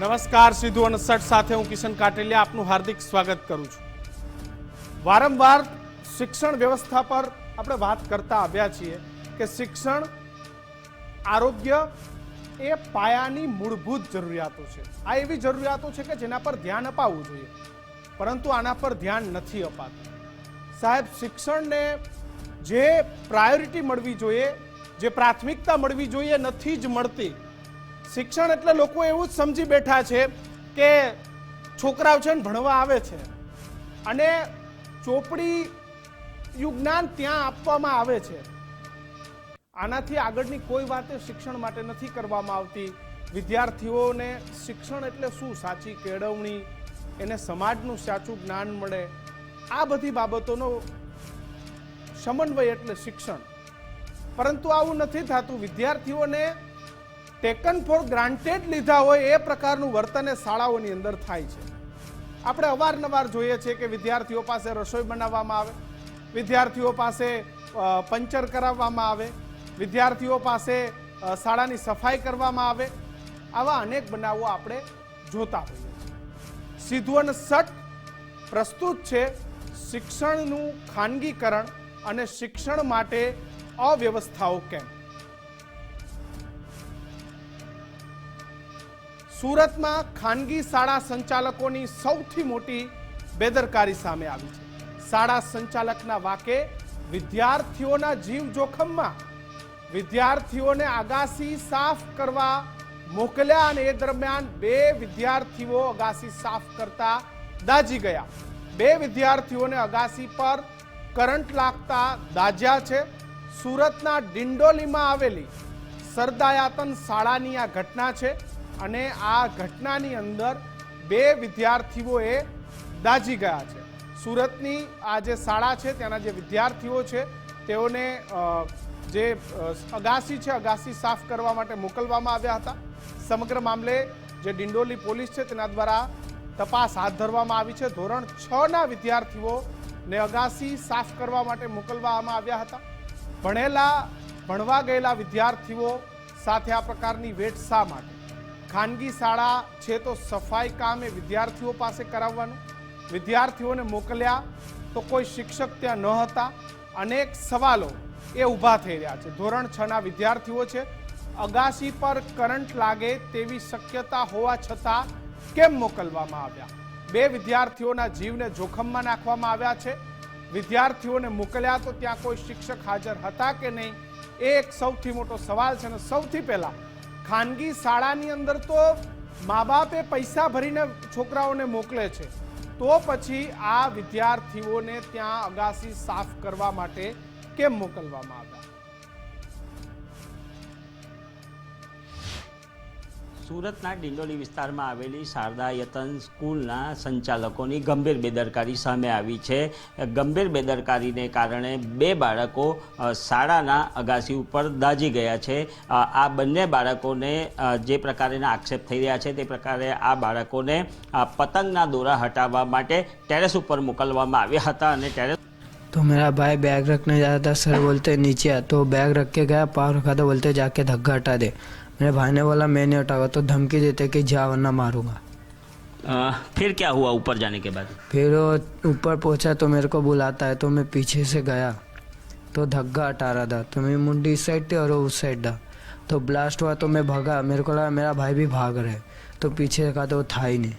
નમસ્કાર, સીધું અનસઠ સાથે હું કિશન કાટેલિયા આપનું હાર્દિક સ્વાગત કરું છું. વારંવાર શિક્ષણ વ્યવસ્થા પર આપણે વાત કરતા આવ્યા છીએ કે શિક્ષણ આરોગ્ય એ પાયાની મૂળભૂત જરૂરિયાતો છે. આ એવી જરૂરિયાતો છે કે જેના પર ધ્યાન અપાવવું જોઈએ. પરંતુ આના પર ધ્યાન નથી અપાતું. સાહેબ, શિક્ષણને જે પ્રાયોરિટી મળવી જોઈએ, જે પ્રાથમિકતા મળવી જોઈએ, નથી જ મળતી શિક્ષણ એટલે લોકો એવું જ સમજી બેઠા છે કે છોકરાઓ છે ને ભણવા આવે છે. અને ચોપડીયું જ્ઞાન ત્યાં આપવામાં આવે છે. આનાથી આગળની કોઈ વાત શિક્ષણ માટે નથી કરવામાં આવતી. વિદ્યાર્થીઓને શિક્ષણ એટલે શું? સાચી કેળવણી, એને સમાજનું સાચું જ્ઞાન મળે. આ બધી બાબતોનો સમન્વય એટલે શિક્ષણ. પરંતુ આવું નથી થતું. વિદ્યાર્થીઓને ટેકન ફોર ગ્રાન્ટેડ લીધા હોય એ પ્રકારનું વર્તન એ શાળાઓની અંદર થાય છે. આપણે અવારનવાર જોઈએ છીએ કે વિદ્યાર્થીઓ પાસે રસોઈ બનાવવામાં આવે, વિદ્યાર્થીઓ પાસે પંચર કરાવવામાં આવે, વિદ્યાર્થીઓ પાસે શાળાની સફાઈ કરવામાં આવે, આવા અનેક બનાવો આપણે જોતા હોઈએ છીએ. સીધું અને સટ પ્રસ્તુત છે શિક્ષણનું ખાનગીકરણ અને શિક્ષણ માટે અવ્યવસ્થાઓ કેમ? સુરતમાં ખાનગી શાળા સંચાલકોની સૌથી મોટી બેદરકારી સામે આવી છે. શાળા સંચાલકના વાકે વિદ્યાર્થીઓના જીવ જોખમમાં વિદ્યાર્થીઓને અગાસી સાફ કરવા મોકલ્યા અને એ દરમિયાન બે વિદ્યાર્થીઓ અગાસી સાફ કરતા દાજી ગયા. બે વિદ્યાર્થીઓને અગાસી પર કરંટ લાગતા દાજ્યા છે. સુરતના ડિંડોલીમાં આવેલી સરદાયાતન શાળાની આ ઘટના છે. અને આ ઘટનાની અંદર બે વિદ્યાર્થીઓએ દાજી ગયા છે. સુરતની આ જે શાળા છે, ત્યાંના જે વિદ્યાર્થીઓ છે, તેઓને જે અગાસી છે, અગાસી સાફ કરવા માટે મોકલવામાં આવ્યા હતા. સમગ્ર મામલે જે ડિંડોલી પોલીસ છે, તેના દ્વારા તપાસ હાથ ધરવામાં આવી છે. ધોરણ છના વિદ્યાર્થીઓને વિદ્યાર્થીઓ અગાસી સાફ કરવા માટે મોકલવામાં આવ્યા હતા. ભણેલા, ભણવા ગયેલા વિદ્યાર્થીઓ સાથે આ પ્રકારની વેટ શા માટે ખાનગી શાળા છે તો સફાઈ કામ એ વિદ્યાર્થીઓ પાસે કરાવવાનું. વિદ્યાર્થીઓને મોકલ્યા તો કોઈ શિક્ષક ત્યાં ન હતા. અનેક સવાલો એ ઊભા થઈ રહ્યા છે. ધોરણ છ ના વિદ્યાર્થીઓ છે. અગાસી પર કરંટ લાગે તેવી શક્યતા હોવા છતાં કેમ મોકલવામાં આવ્યા? બે વિદ્યાર્થીઓના જીવને જોખમમાં નાખવામાં આવ્યા છે. વિદ્યાર્થીઓને મોકલ્યા તો ત્યાં કોઈ શિક્ષક હાજર હતા કે નહીં? એ એક સૌથી મોટો સવાલ છે અને સૌથી પહેલા ખાનગી શાળાની અંદર તો મા બાપે પૈસા ભરીને છોકરાઓને મોકલે છે. તો પછી આ વિદ્યાર્થીઓને ત્યાં અગાસી સાફ કરવા માટે કેમ મોકલવામાં આવ્યા? સુરતના ડિંડોલી વિસ્તારમાં આવેલી શારદા યતન સ્કૂલના સંચાલકોની ગંભીર બેદરકારી સામે આવી છે ગંભીર બેદરકારીને કારણે બે બાળકો અ, શાળાના અગાસી ઉપર દાજી ગયા છે અ, આ બંને બાળકોને અ, જે પ્રકારેના આક્ષેપ થઈ રહ્યા છે તે પ્રકારે આ બાળકોને અ, પતંગના દોરા હટાવવા માટે ટેરેસ ઉપર મોકલવામાં આવ્યા હતા અને ટેરેસ तो मेरा भाई बैग रखने जा रहा था सर बोलते नीचे आ तो बैग रख के गया पाँव रखा तो बोलते जाके धक्का हटा दे मेरे भाई ने बोला मैं नहीं हटाऊँगा तो धमकी देते कि जा वरना मारूँगा। अ, फिर क्या हुआ ऊपर जाने के बाद? फिर वो ऊपर पहुँचा तो मेरे को बुलाता है तो मैं पीछे से गया। तो धग्गा हटा रहा था तो मेरी मुंडी इस साइड थी और वो उस साइड था। तो ब्लास्ट हुआ तो मैं भागा। मेरे को लगा मेरा भाई भी भाग रहा है तो पीछे देखा तो वो था ही नहीं।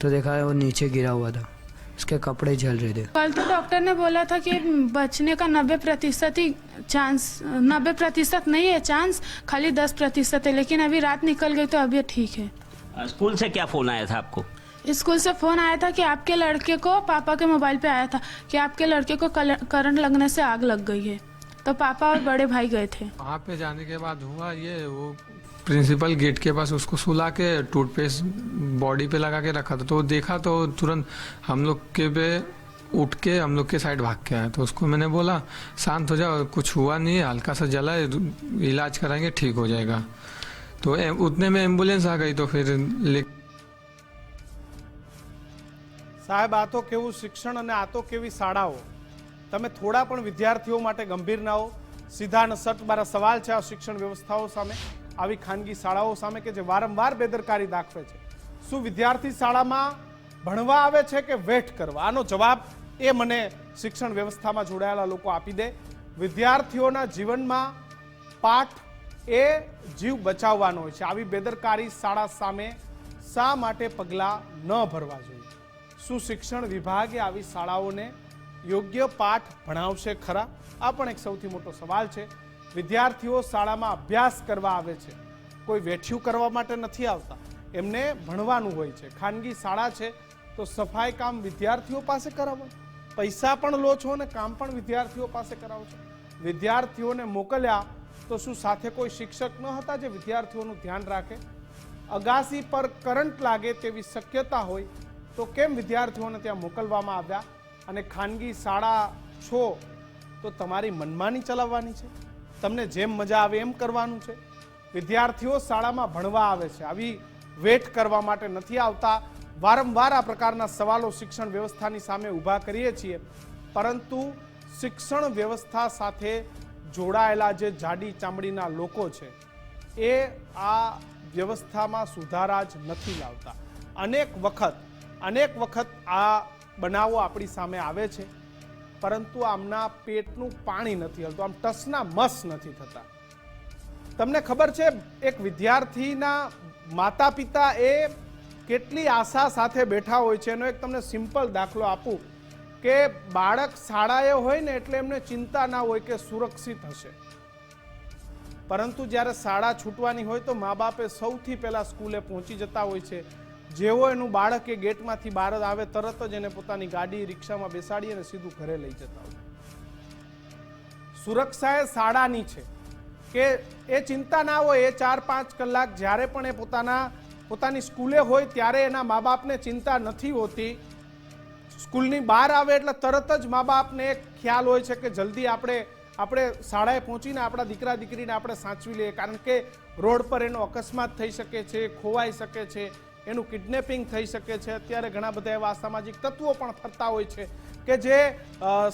तो देखा वो नीचे गिरा हुआ था। उसके कपड़े जल रहे थे। कल तो डॉक्टर ने बोला था कि बचने का नब्बे प्रतिशत ही चांस नब्बे प्रतिशत नहीं है चांस खाली दस प्रतिशत है लेकिन अभी रात निकल गई तो अभी ठीक है। स्कूल से क्या फ़ोन आया था आपको? स्कूल से फ़ोन आया था कि आपके लड़के को पापा के मोबाइल पे आया था कि आपके लड़के को करंट लगने से आग लग गई है। तो पापा और बड़े भाई गए थे। वहाँ पे जाने के बाद हुआ ये वो प्रिंसिपल गेट के पास उसको सुला के टूथपेस्ट बॉडी पे लगा के रखा था तो वो देखा तो तुरंत हम लोग के पे उठ के हम लोग के साइड भाग के आया तो उसको मैंने बोला शांत हो जाओ कुछ हुआ नहीं है हल्का सा जला है इलाज कराएंगे ठीक हो जाएगा तो ए- उतने में एम्बुलेंस आ गई तो फिर ले સાહેબ આ તો કેવું શિક્ષણ અને આ તો કેવી શાળાઓ તમે થોડા પણ વિદ્યાર્થીઓ માટે ગંભીર ના હો સીધા અને સટ મારા સવાલ છે આ શિક્ષણ વ્યવસ્થાઓ સામે આવી ખાનગી શાળાઓ સામે કે જે વારંવાર બેદરકારી દાખવે છે. શું વિદ્યાર્થી શાળામાં ભણવા આવે છે કે વેઠ કરવા? આનો જવાબ એ મને શિક્ષણ વ્યવસ્થામાં જોડાયેલા લોકો આપી દે. વિદ્યાર્થીઓના જીવનમાં પાઠ એ જીવ બચાવવાનો હોય છે. આવી બેદરકારી શાળા સામે શા માટે પગલાં ન ભરવા જોઈએ? શું શિક્ષણ વિભાગે આવી શાળાઓને યોગ્ય પાઠ ભણાવશે ખરા? આ પણ એક સૌથી મોટો સવાલ છે. વિદ્યાર્થીઓ શાળામાં અભ્યાસ કરવા આવે છે. કોઈ વેઠ્યું કરવા માટે નથી આવતા. એમને ભણવાનું હોય છે. ખાનગી શાળા છે તો સફાઈ કામ વિદ્યાર્થીઓ પાસે કરાવો. પૈસા પણ લો છો અને કામ પણ વિદ્યાર્થીઓ પાસે કરાવો છો. વિદ્યાર્થીઓને મોકલ્યા તો શું સાથે કોઈ શિક્ષક ન હતા જે વિદ્યાર્થીઓનું ધ્યાન રાખે? અગાસી પર કરંટ લાગે તેવી શક્યતા હોય તો કેમ વિદ્યાર્થીઓને ત્યાં મોકલવામાં આવ્યા? અને ખાનગી શાળા છો તો તમારી મનમાની ચલાવવાની છે? તમને જેમ મજા આવે એમ કરવાનું છે. વિદ્યાર્થીઓ શાળામાં ભણવા આવે છે. આવી વેટ કરવા માટે નથી આવતા. વારંવાર આ પ્રકારના સવાલો શિક્ષણ વ્યવસ્થાની સામે ઊભા કરીએ છીએ. પરંતુ શિક્ષણ વ્યવસ્થા સાથે જોડાયેલા જે જાડી ચામડીના લોકો છે, એ આ વ્યવસ્થામાં સુધારા જ નથી લાવતા. અનેક વખત અનેક વખત આ બનાવો આપણી સામે આવે છે. પરંતુ આમના પેટનું પાણી નથી હલતું. આમ ટસના મસ નથી થતા. તમને ખબર છે, એક વિદ્યાર્થીના માતા પિતા એ કેટલી આશા સાથે બેઠા હોય છે? એનો એક તમને સિમ્પલ દાખલો આપું કે બાળક શાળાએ હોય ને એટલે એમને ચિંતા ના હોય કે સુરક્ષિત હશે. પરંતુ જ્યારે શાળા છૂટવાની હોય તો મા બાપે સૌથી પહેલાં સ્કૂલે પહોંચી જતા હોય છે. જેવો એનું બાળક એ ગેટમાંથી બહાર આવે, તરત જ એને પોતાની ગાડી રિક્ષામાં બેસાડી અને સીધું ઘરે લઈ જતા હોય. સુરક્ષા એ શાળાની છે કે એ ચિંતા ના હોય, એ ચાર પાંચ કલાક જ્યારે પણ એ પોતાના, પોતાની સ્કૂલે હોય ત્યારે એના મા બાપને ચિંતા નથી હોતી. સ્કૂલની બહાર આવે એટલે તરત જ મા બાપને એક ખ્યાલ હોય છે કે જલ્દી આપણે આપણે શાળાએ પહોંચીને આપણા દીકરા દીકરીને આપણે સાચવી લઈએ. કારણ કે રોડ પર એનો અકસ્માત થઈ શકે છે, ખોવાઈ શકે છે. એનું કિડનેપિંગ થઈ શકે છે. અત્યારે ઘણા બધા એવા સામાજિક તત્વો પણ ફરતા હોય છે કે જે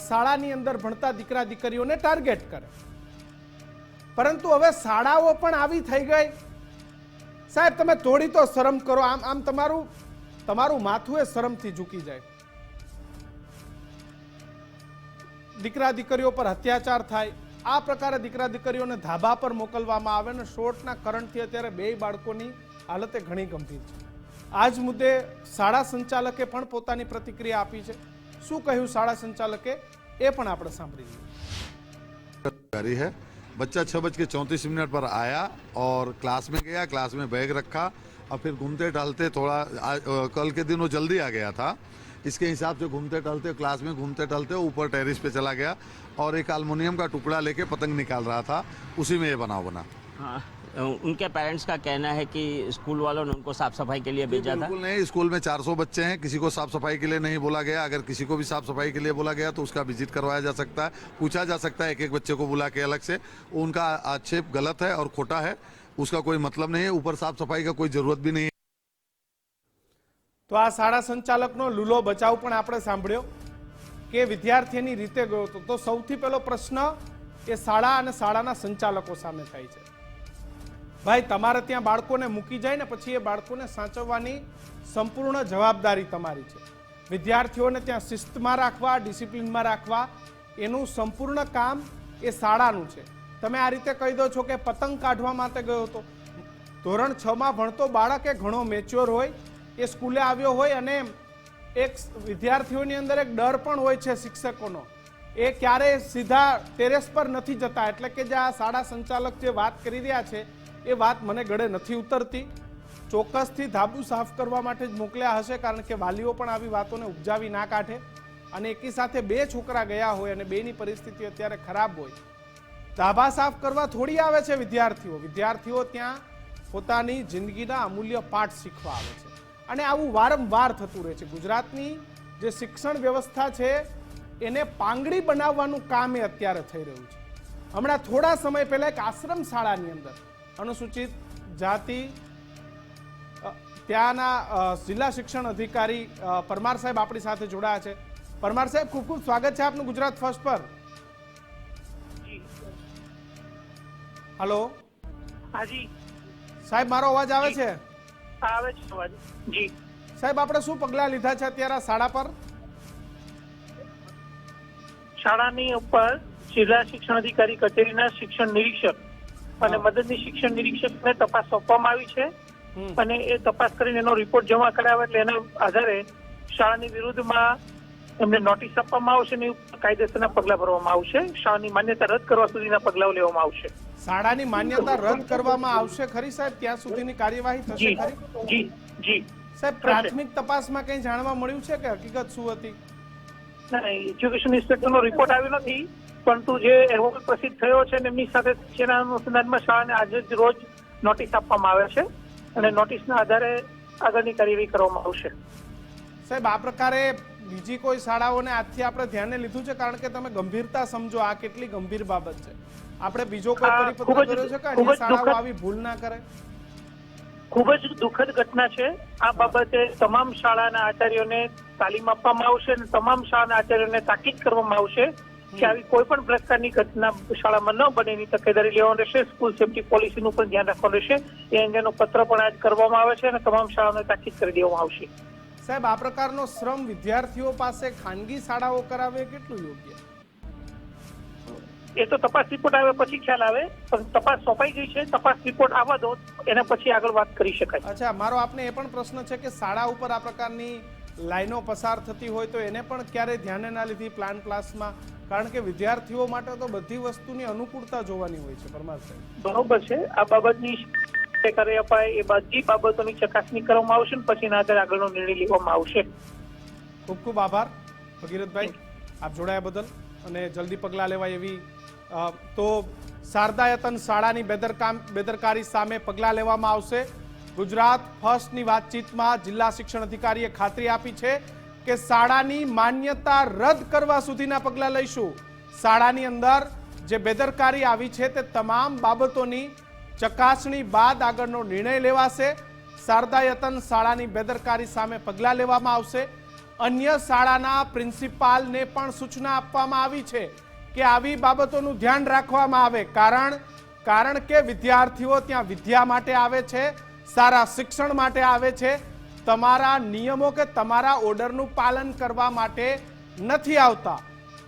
શાળાની અંદર ભણતા દીકરા દીકરીઓને ટાર્ગેટ કરે. પરંતુ હવે શાળાઓ પણ આવી થઈ ગઈ. સાહેબ, તમે થોડી તો શરમ કરો. આમ આમ તમારું તમારું માથું એ શરમથી ઝૂકી જાય. દીકરા દીકરીઓ પર અત્યાચાર થાય. આ પ્રકારે દીકરા દીકરીઓને ધાબા પર મોકલવામાં આવે ને શોર્ટના કરંટથી અત્યારે બે બાળકોની હાલત ઘણી ગંભીર છે. આ જ મુદ્દે શાળા સંચાલકે પણ પોતાની પ્રતિક્રિયા આપી છે શું કહ્યું શાળા સંચાલકે એ પણ આપણે સાંભળી લઈએ जारी है बच्चा छह बज के चौंतीस मिनट पर आया और क्लास में गया क्लास में बैग रखा और फिर घूमते टहलते थोड़ा आज- अ, कल के दिन वो जल्दी आ गया था इसके हिसाब से घूमते टहलते क्लास में घूमते टहलते ऊपर टेरिस पे चला गया और एक अल्मोनियम का टुकड़ा लेके पतंग निकाल रहा था उसी में ये बनाव बना हाँ, उनके पेरेंट्स का कहना है कि स्कूल वालों ने उनको साफ सफाई के लिए भेजा था बिल्कुल नहीं स्कूल में 400 बच्चे हैं किसी को साफ सफाई के लिए नहीं बोला गया अगर किसी को भी साफ सफाई के लिए बोला गया तो उसका विजिट करवाया जा सकता है पूछा जा सकता है एक एक बच्चे को बुला के अलग से उनका आक्षेप गलत है और खोटा है उसका कोई मतलब नहीं है ऊपर साफ सफाई का कोई जरूरत भी नहीं है તો આ શાળા સંચાલકનો લૂલો બચાવ પણ આપણે સાંભળ્યો કે વિદ્યાર્થીની રીતે ગયો હતો તો સૌથી પહેલો પ્રશ્ન એ શાળા અને શાળાના સંચાલકો સામે થાય છે ભાઈ, તમારે ત્યાં બાળકોને મૂકી જાય ને પછી એ બાળકોને સાચવવાની સંપૂર્ણ જવાબદારી તમારી છે. વિદ્યાર્થીઓને ત્યાં શિસ્તમાં રાખવા, ડિસિપ્લિનમાં રાખવા, એનું સંપૂર્ણ કામ એ શાળાનું છે. તમે આ રીતે કહી દો છો કે પતંગ કાઢવા માટે ગયો હતો. ધોરણ છમાં ભણતો બાળક એ ઘણો મેચ્યોર હોય, એ સ્કૂલે આવ્યો હોય અને એક વિદ્યાર્થીઓની અંદર એક ડર પણ હોય છે શિક્ષકોનો. એ ક્યારેય સીધા ટેરેસ પર નથી જતા. એટલે કે જે આ શાળા સંચાલક જે વાત કરી રહ્યા છે એ વાત મને ગળે નથી ઉતરતી. ચોક્કસથી ધાબુ સાફ કરવા માટે જ મોકલ્યા હશે કારણ કે વાલીઓ પણ આવી વાતોને ઉપજાવી ના કાઢે અને એકી સાથે બે છોકરા ગયા હોય અને બેની પરિસ્થિતિ અત્યારે ખરાબ હોય. ધાબા સાફ કરવા થોડી આવે છે વિદ્યાર્થીઓ. વિદ્યાર્થીઓ ત્યાં પોતાની જિંદગીના અમૂલ્ય પાઠ શીખવા આવે છે. અને આવું વારંવાર થતું રહે છે. ગુજરાતની જે શિક્ષણ વ્યવસ્થા છે, એને પાંગડી બનાવવાનું કામ એ અત્યારે થઈ રહ્યું છે. હમણાં થોડા સમય પહેલા એક આશ્રમ શાળાની અંદર અનુસૂચિત જાતિ ત્યાંના જિલ્લા શિક્ષણ અધિકારી પરમાર સાહેબ આપણી સાથે જોડાયા છે. પરમાર સાહેબ ખૂબ ખૂબ સ્વાગત છે આપનું ગુજરાત ફર્સ્ટ પર. હલો? હાજી. સાહેબ મારો અવાજ આવે છે? આવે છે અવાજ. જી. સાહેબ આપણે શું પગલાં લીધા છે અત્યારે શાળા પર? શાળાની ઉપર જિલ્લા શિક્ષણ અધિકારી કચેરીના શિક્ષણ નિરીક્ષક અને મદદની શિક્ષણ નિરીક્ષકને તપાસ સોંપવામાં આવી છે. અને એ તપાસ કરીને એનો રિપોર્ટ જમા કરાવે એટલે એના આધારે શાળાની વિરુદ્ધમાં એમને નોટિસ આપવામાં આવશે અને કાયદેસરના પગલા ભરવામાં આવશે. શાળાની માન્યતા રદ કરવા સુધીના પગલાઓ લેવામાં આવશે. શાળાની માન્યતા રદ કરવામાં આવશે ખરી સાહેબ? ત્યાં સુધીની કાર્યવાહી થશે જી. ખરી? જી. જી. સાહેબ પ્રાથમિક તપાસમાં કંઈ જાણવા મળ્યું છે કે હકીકત શું હતી? ના એજ્યુકેશન ઇન્સ્પેક્ટરનો રિપોર્ટ આવ્યો નથી. પરંતુ જે અહેવાલ પ્રસિદ્ધ થયો છે અને એમની સાથે તેના અનુસંધાનમાં શાળાને આજે જ રોજ નોટિસ આપવામાં આવે છે અને નોટિસના આધારે આગળની કાર્યવાહી કરવામાં આવશે. સાહેબ આ પ્રકારે બીજી કોઈ શાળાઓને આજથી આપણે ધ્યાને લીધું છે? કારણ કે તમે ગંભીરતા સમજો આ કેટલી ગંભીર બાબત છે. આપણે બીજો કોઈ પરિપત્ર કર્યો છે કે અન્ય શાળાઓ આવી ભૂલ ના કરે? ખૂબ જ દુઃખદ ઘટના છે. આ બાબતે તમામ શાળાના આચાર્યોને તાલીમ આપવામાં આવશે અને તમામ શાળાના આચાર્યોને તાકીદ કરવામાં આવશે. કે આવી કોઈ પણ પ્રકારની ઘટના શાળામાં ન બને એની તકેદારી લેવાની રહેશે. સ્કૂલ સેફટી પોલિસીનું પણ ધ્યાન રાખવાનું રહેશે. એ અંગેનો પત્ર પણ આજ કરવામાં આવે છે અને તમામ શાળાઓને તાકીદ કરી દેવામાં આવશે. સાહેબ આ પ્રકારનો શ્રમ વિદ્યાર્થીઓ પાસે ખાનગી શાળાઓ કરાવે કેટલું યોગ્ય? એ તો તપાસ રિપોર્ટ આવે પછી ખ્યાલ આવે પણ તપાસ સોંપાઈ ગઈ છે. તપાસ રિપોર્ટ આવવા દો એના પછી આગળ વાત કરી શકાય. અચ્છા મારો આપને એ પણ પ્રશ્ન છે કે શાળા ઉપર આ પ્રકારની લાઈનો પસાર થતી હોય તો એને પણ ક્યારે ધ્યાને ના લીધી પ્લાન ક્લાસમાં કારણ કે વિદ્યાર્થીઓ માટે તો બધી વસ્તુની અનુકૂળતા જોવાની હોય છે પરમાર સાહેબ. બરોબર છે. આ બાબતની કરી અપાય એ બધી બાબતોની ચકાસણી કરવામાં આવશે ને પછી આધારે આગળનો નિર્ણય લેવામાં આવશે. ખૂબ ખૂબ આભાર ભગીરથભાઈ. આપ જોડાયા બદલ અને જલ્દી પગલાં લેવાય એવી તો શારદાયતન શાળાની બેદરકામ બેદરકારી સામે પગલાં લેવામાં આવશે. ગુજરાત ફર્સ્ટની વાતચીતમાં જિલ્લા શિક્ષણ અધિકારીએ ખાતરી આપી છે કે શાળાની માન્યતા રદ કરવા સુધીના પગલાં લઈશું. શાળાની અંદર જે બેદરકારી આવી છે તે તમામ બાબતોની ચકાસણી બાદ આગળનો નિર્ણય લેવાશે. શારદાયતન શાળાની બેદરકારી સામે પગલાં લેવામાં આવશે. અન્ય શાળાના પ્રિન્સિપાલને પણ સૂચના આપવામાં આવી છે કે આવી બાબતોનું ધ્યાન રાખવામાં આવે. કારણ કારણ કે વિદ્યાર્થીઓ ત્યાં વિદ્યા માટે આવે છે, સારા શિક્ષણ માટે આવે છે તમારા નિયમો કે તમારા ઓર્ડરનું પાલન કરવા માટે નથી આવતા.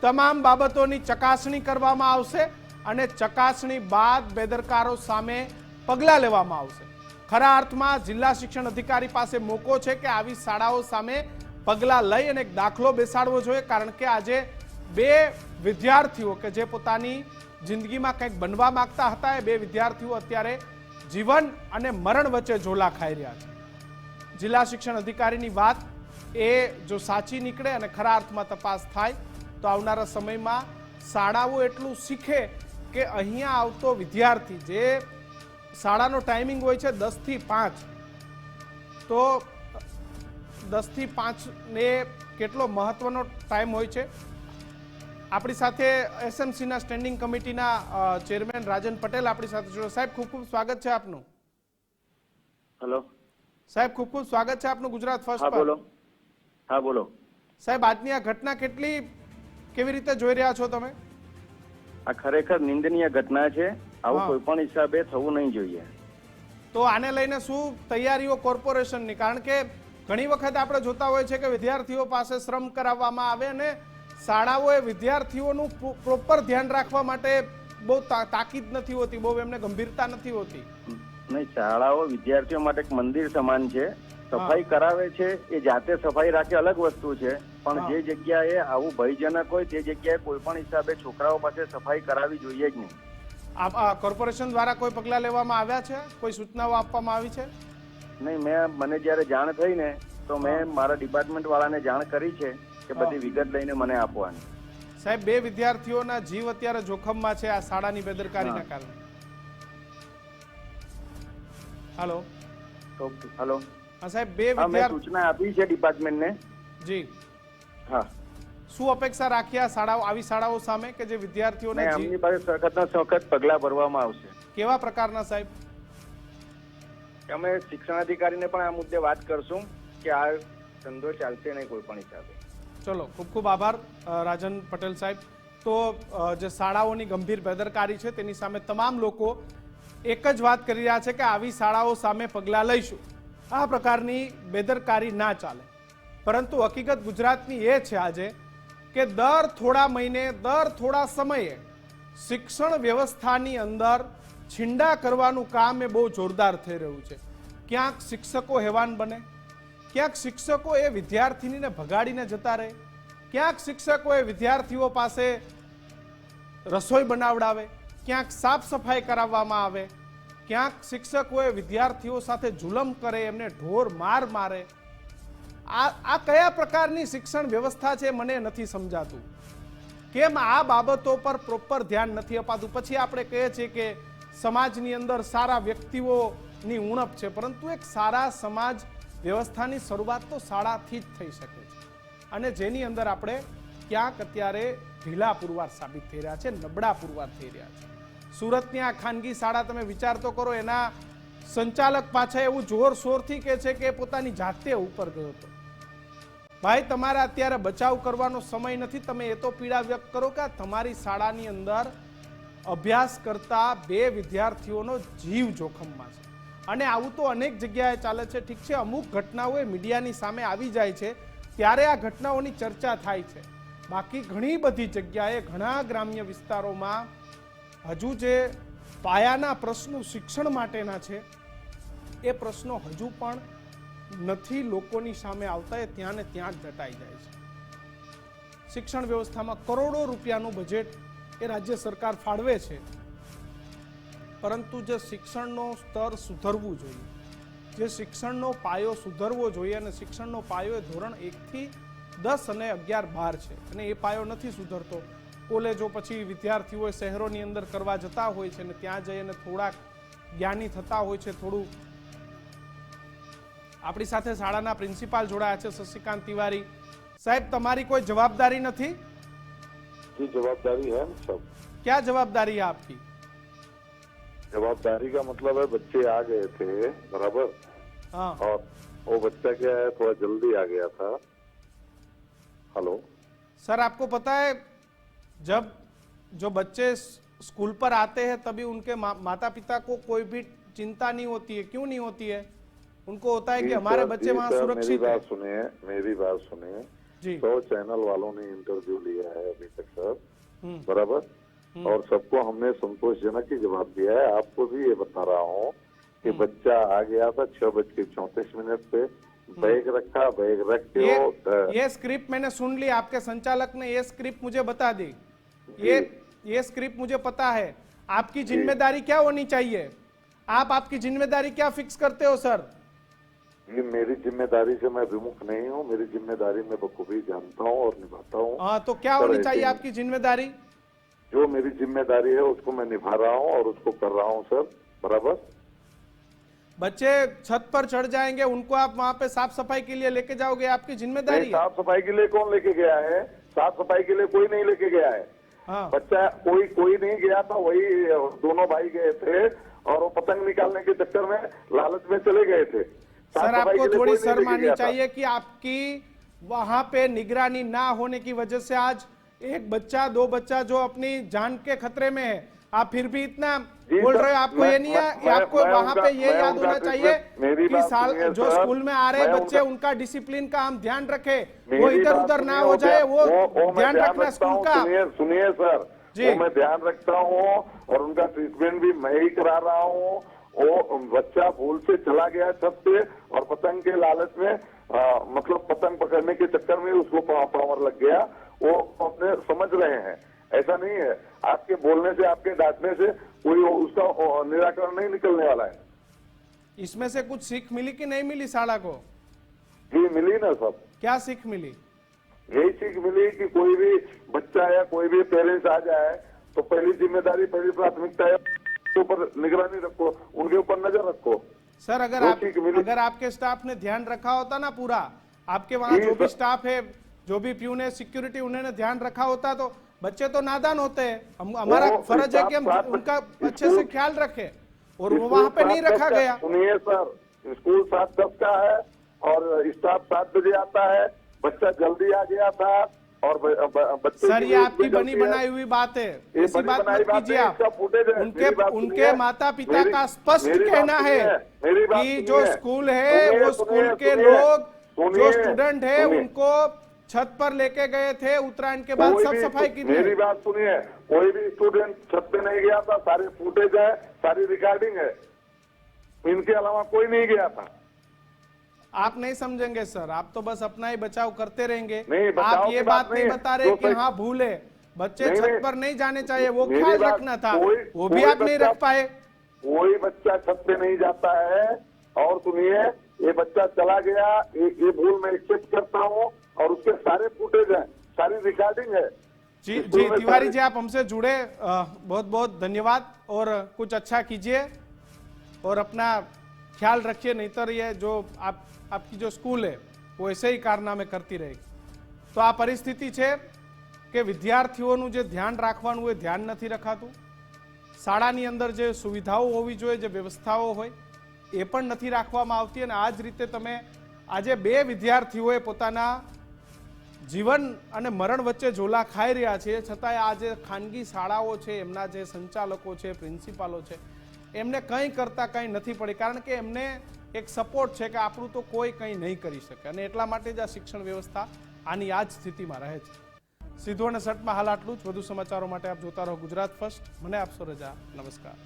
તમામ બાબતોની ચકાસણી કરવામાં આવશે અને ચકાસણી બાદ બેદરકારો સામે પગલાં લેવામાં આવશે. ખરા અર્થમાં જિલ્લા શિક્ષણ અધિકારી પાસે મોકો છે કે આવી શાળાઓ સામે પગલાં લઈ અને એક દાખલો બેસાડવો જોઈએ, કારણ કે આજે બે વિદ્યાર્થીઓ કે જે પોતાની જિંદગીમાં કંઈક બનવા માગતા હતા એ બે વિદ્યાર્થીઓ અત્યારે જીવન અને મરણ વચ્ચે ઝોલા ખાઈ રહ્યા છે. જિલ્લા શિક્ષણ અધિકારીની વાત એ જો સાચી નીકળે અને ખરા અર્થમાં તપાસ થાય, તો આવનારા સમયમાં શાળાઓ એટલું શીખે કે અહીંયા આવતો વિદ્યાર્થી જે શાળાનો ટાઈમિંગ હોય છે દસથી પાંચ, તો દસથી પાંચને કેટલો મહત્વનો ટાઈમ હોય છે? આપણી સાથે એસએમસીના સ્ટેન્ડિંગ કમિટીના ચેરમેન રાજન પટેલ આપણી સાથે જોડે. સાહેબ, ખૂબ ખૂબ સ્વાગત છે આપનું. હેલો સાહેબ ખૂબ ખૂબ સ્વાગત છે આપનું ગુજરાત ફર્સ્ટ પર. બોલો. હા બોલો. સાહેબ આજની આ ઘટના કેટલી કેવી રીતે જોઈ રહ્યા છો તમે? આ ખરેખર નિંદનીય ઘટના છે. આવું. કોઈ પણ હિસાબે થવું નહીં જોઈએ. તો આને લઈને શું તૈયારીઓ કોર્પોરેશનની? કારણ કે ઘણી વખત આપણે જોતા હોય છે કે વિદ્યાર્થીઓ પાસે શ્રમ કરાવવામાં આવે અને શાળાઓએ વિદ્યાર્થીઓનું પ્રોપર ધ્યાન રાખવા માટે બહુ તાકીદ નથી હોતી બહુ એમને ગંભીરતા નથી હોતી. નહીં શાળાઓ વિદ્યાર્થીઓ માટે એક મંદિર સમાન છે. સફાઈ કરાવે છે એ જાતે સફાઈ રાખે અલગ વસ્તુ છે. પણ જે જગ્યાએ આવું ભયજનક હોય તે જગ્યાએ કોઈ પણ હિસાબે છોકરાઓ પાસે સફાઈ કરાવવી જોઈએ જ નહીં. આ કોર્પોરેશન દ્વારા કોઈ પગલાં લેવામાં આવ્યા છે? કોઈ સૂચનાઓ આપવામાં આવી છે? નહીં મેં મને જ્યારે જાણ થઈ ને તો મેં મારા ડિપાર્ટમેન્ટ વાળાને જાણ કરી છે કે બધી વિગત લઈને મને આપવાની. સાહેબ બે વિદ્યાર્થીઓના જીવ અત્યારે જોખમમાં છે આ શાળાની બેદરકારીના કારણે. હાલો. હેલો. હા સાહેબ બે વિદ્યાર્થી સૂચના આપી છે ડિપાર્ટમેન્ટને. જી. હા. શું અપેક્ષા રાખ્યા શાળાઓ આવી શાળાઓ સામે કે જે વિદ્યાર્થીઓના એમની પાસે સખતના સખત પગલા ભરવામાં આવશે. કેવા પ્રકારના સાહેબ? અમે શિક્ષણ અધિકારીને પણ આ મુદ્દે વાત કરશું કે આ ધંધો ચાલશે નહીં કોઈ પણ હિસાબે. ચલો ખૂબ ખૂબ આભાર રાજન પટેલ સાહેબ. તો જે શાળાઓની ગંભીર બેદરકારી છે તેની સામે તમામ લોકો એક જ વાત કરી રહ્યા છે કે આવી શાળાઓ સામે પગલાં લઈશું. આ પ્રકારની બેદરકારી ના ચાલે. પરંતુ હકીકત ગુજરાતની એ છે આજે કે દર થોડા મહિને, દર થોડા સમયે શિક્ષણ વ્યવસ્થાની અંદર છીંડા કરવાનું કામ એ બહુ જોરદાર થઈ રહ્યું છે. ક્યાંક શિક્ષકો હેવાન બને, ક્યાંક શિક્ષકો એ વિદ્યાર્થીનીને ભગાડીને જતા રહે, ક્યાંક શિક્ષકો એ વિદ્યાર્થીઓ પાસે રસોઈ બનાવડાવે ક્યાંક સાફ સફાઈ કરાવવામાં આવે, ક્યાંક શિક્ષકોએ વિદ્યાર્થીઓ સાથે જુલમ કરે, એમને ઢોર માર મારે. આ આ કયા પ્રકારની શિક્ષણ વ્યવસ્થા છે મને નથી સમજાતું. કેમ આ બાબતો પર પ્રોપર ધ્યાન નથી અપાતું? પછી આપણે કહીએ છીએ કે સમાજની અંદર સારા વ્યક્તિઓની ઉણપ છે, પરંતુ એક સારા સમાજ વ્યવસ્થાની શરૂઆત તો શાળાથી જ થઈ શકે છે. અને જેની અંદર આપણે ક્યાંક અત્યારે ઢીલા પુરવાર સાબિત થઈ રહ્યા છે, નબળા પુરવાર થઈ રહ્યા છે. સુરતની આ ખાનગી શાળા તમે વિચાર તો કરો, એના સંચાલક પાછા એવું જોરશોરથી કહે છે કે પોતાની જાતે ઉપર ગયો હતો. ભાઈ, તમારે અત્યારે બચાવ કરવાનો સમય નથી, તમે એ તો પીડા વ્યક્ત કરો કે તમારી શાળાની અંદર અભ્યાસ કરતા બે વિદ્યાર્થીઓનો જીવ જોખમમાં છે. અને આવું તો અનેક જગ્યાએ ચાલે છે, ઠીક છે, અમુક ઘટનાઓ મીડિયાની સામે આવી જાય છે, ત્યારે આ ઘટનાઓની ચર્ચા થાય છે. બાકી ઘણી બધી જગ્યાએ ઘણા ગ્રામ્ય વિસ્તારોમાં હજુ જે પાયાના પ્રશ્નો શિક્ષણ માટેના છે, એ પ્રશ્નો હજુ પણ નથી લોકોની સામે આવતા, એ ત્યાં ને ત્યાં જ દટાઈ જાય છે. શિક્ષણ વ્યવસ્થામાં કરોડો રૂપિયાનું બજેટ એ રાજ્ય સરકાર ફાળવે છે. પરંતુ જે શિક્ષણનો સ્તર સુધરવું જોઈએ, જે શિક્ષણનો પાયો સુધરવો જોઈએ અને શિક્ષણનો પાયો એ ધોરણ એકથી દસ અને અગિયાર બાર છે અને એ પાયો નથી સુધરતો કોલેજો પછી વિદ્યાર્થીઓ શહેરોની અંદર કરવા જતા હોય છે અને ત્યાં જઈ અને થોડાક જ્ઞાની થતા હોય છે થોડું આપણી સાથે શાળાના પ્રિન્સિપાલ જોડાયા છે શશિકાંત તિવારી સાહેબ તમારી કોઈ જવાબદારી નથી जी जवाबदारी है ना सब क्या जवाबदारी है आपकी जवाबदारी का मतलब है बच्चे आ गए थे बराबर हाँ और वो बच्चा क्या है थोड़ा जल्दी आ गया था हेलो सर आपको पता है जब जो बच्चे स्कूल पर आते हैं तभी उनके मा, माता पिता को कोई भी चिंता नहीं होती है। क्यों नहीं होती है? उनको होता है कि हमारे बच्चे वहाँ सुरक्षित मेरी बात सुनिए मेरी बात सुनिए। जी। सौ चैनल वालों ने इंटरव्यू लिया है अभी तक सर। हम्म, बराबर? और सबको हमने संतोषजनक ही जवाब दिया है। आपको भी ये बता रहा हूँ कि बच्चा आ गया था छह बज के चौंतीस मिनट पे। बैग रखा बैग रख के ये ये स्क्रिप्ट मैंने सुन ली आपके संचालक ने ये स्क्रिप्ट मुझे बता दी। ये ये स्क्रिप्ट मुझे पता है। आपकी ज़िम्मेदारी क्या होनी चाहिए? आप आपकी ज़िम्मेदारी क्या फिक्स करते हो सर ये मेरी ज़िम्मेदारी से मैं विमुख नहीं हूँ मेरी ज़िम्मेदारी मैं बखूबी जानता हूँ और निभाता हूँ। हाँ तो क्या होनी चाहिए आपकी ज़िम्मेदारी? जो मेरी ज़िम्मेदारी है उसको मैं निभा रहा हूँ और उसको कर रहा हूँ सर बराबर? बच्चे छत पर चढ़ जाएँगे उनको आप वहाँ पे साफ़ सफ़ाई के लिए लेके जाओगे? आपकी ज़िम्मेदारी साफ़ सफ़ाई के लिए कौन लेके गया है? साफ़ सफ़ाई के लिए कोई नहीं लेके गया है। हाँ। बच्चा कोई कोई नहीं गया था वही दोनों भाई गए थे और वो पतंग निकालने के चक्कर में लालच में चले गए थे। सर आपको थोड़ी सर माननी शर्म आनी चाहिए कि आपकी वहाँ पे निगरानी ना होने की वजह से आज एक बच्चा दो बच्चा जो अपनी जान के खतरे में है आप फिर भी इतना बोल रहे हो आपको ये नहीं है मैं- आपको मैं वहाँ पे ये याद होना चाहिए कि साल जो स्कूल में आ रहे बच्चे उनका- डिसिप्लिन का हम ध्यान रखे। वो इधर उधर ना हो जाए वो ध्यान रखना स्कूल का। सुनिए सुनिए सर। जी। मैं ध्यान रखता हूँ और उनका ट्रीटमेंट भी मैं ही करा रहा हूँ। वो बच्चा भूल से चला गया छत पे और पतंग के लालच में आ, मतलब पतंग पकड़ने के चक्कर में उसको पावर लग गया। वो अपने समझ रहे हैं। ऐसा नहीं है। आपके बोलने से आपके डांटने से कोई उसका निराकरण नहीं निकलने वाला है। इसमें से कुछ सीख मिली कि नहीं मिली शाला को? जी मिली ना सब। क्या सीख मिली? यही सीख मिली कि कोई भी बच्चा या कोई भी पेरेंट्स आ जाए तो पहली ज़िम्मेदारी पहली प्राथमिकता है ऊपर निगरानी रखो उनके ऊपर नज़र रखो। सर अगर आप अगर आपके स्टाफ ने ध्यान रखा होता ना पूरा आपके वहाँ जो भी स्टाफ है जो भी प्यून है सिक्योरिटी उन्होंने ध्यान रखा होता तो बच्चे तो नादान होते हैं। हम हमारा फ़र्ज़ है कि हम उनका अच्छे से ख्याल रखें और वो वहाँ पे नहीं रखा गया। सुनिए सर स्कूल सात दस का है और स्टाफ सात बजे आता है। बच्चा जल्दी आ गया था और ब- ब- बच्चे सर ये आपकी बनी बनाई हुई बात है। ऐसी बात मत कीजिए आप। उनके उनके माता पिता का स्पष्ट कहना है। कि जो स्कूल है वो स्कूल के लोग जो स्टूडेंट है उनको छत पर लेके गए थे उत्तरायण के बाद सब सफ़ाई की मेरी बात सुनिए कोई भी स्टूडेंट छत पे नहीं गया था सारे फुटेज है सारी रिकॉर्डिंग है। इनके अलावा कोई नहीं गया था। आप नहीं समझेंगे सर। आप तो बस अपना ही बचाव करते रहेंगे। आप ये बात नहीं बता रहे कि हाँ भूल बच्चे छत पर नहीं जाने चाहिए वो ख्याल रखना था। वो भी आप नहीं रख पाए। कोई बच्चा छत पे नहीं जाता है। और सुनिए ये बच्चा चला गया ये, ये भूल मैं एक्सेप्ट करता हूँ। और उसके सारे फुटेज हैं सारी रिकॉर्डिंग है जी स्कूल जी में तिवारी सारी- जी आप हमसे जुड़े बहुत बहुत धन्यवाद और कुछ अच्छा कीजिए और अपना ખ્યાલ રખીએ નહીતર ये जो आप आपकी जो स्कूल है वो ऐसे ही कारनामे કરતી रहेगी તો આ પરિસ્થિતિ છે કે વિદ્યાર્થીઓનું જે ધ્યાન રાખવાનું એ ધ્યાન નથી રખાતું શાળાની અંદર જે સુવિધાઓ હોવી જોઈએ જે વ્યવસ્થાઓ હોય એ પણ નથી રાખવામાં આવતી અને આ જ રીતે તમે આજે બે વિદ્યાર્થીઓએ પોતાના જીવન અને મરણ વચ્ચે ઝોલા ખાઈ રહ્યા છે. છતાંય આ જે ખાનગી શાળાઓ છે, એમના જે સંચાલકો છે, પ્રિન્સિપાલો છે, એમને કંઈ કરતાં કંઈ નથી પડી. કારણ કે એમને એક સપોર્ટ છે કે આપણું તો કોઈ કંઈ નહીં કરી શકે. અને એટલા માટે જ આ શિક્ષણ વ્યવસ્થા આની આ જ સ્થિતિમાં રહે છે. સીધો અને સટમાં હાલ આટલું જ. વધુ સમાચારો માટે આપ જોતા રહો ગુજરાત ફર્સ્ટ. મને આપશો રજા. નમસ્કાર.